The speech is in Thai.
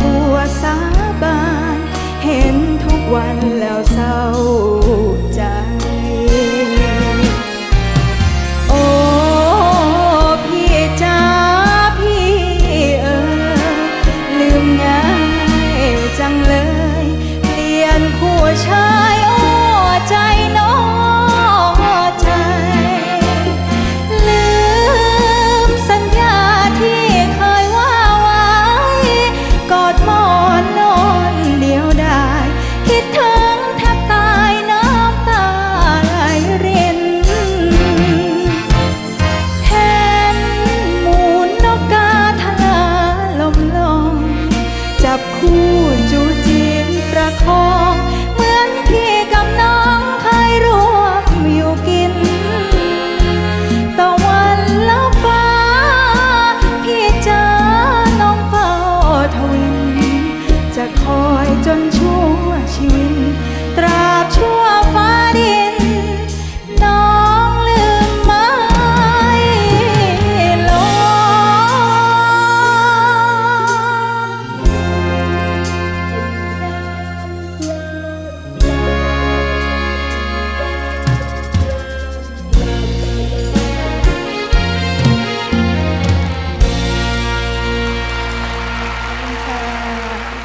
กลัวสาบาน เห็นทุกวันแล้วเศร้าใจ โอ้พี่จ้าพี่เออ ลืมง่ายจังเลย เปลี่ยนคู่ชา คู่จูจีนประคองเหมือนพี่กับน้องคายร่วมอยู่กินตะวันแล้วฟ้า พี่จ้าน้องเฝ้าทวิน จะคอยจนชั่วชีวิต ตราบชั่ว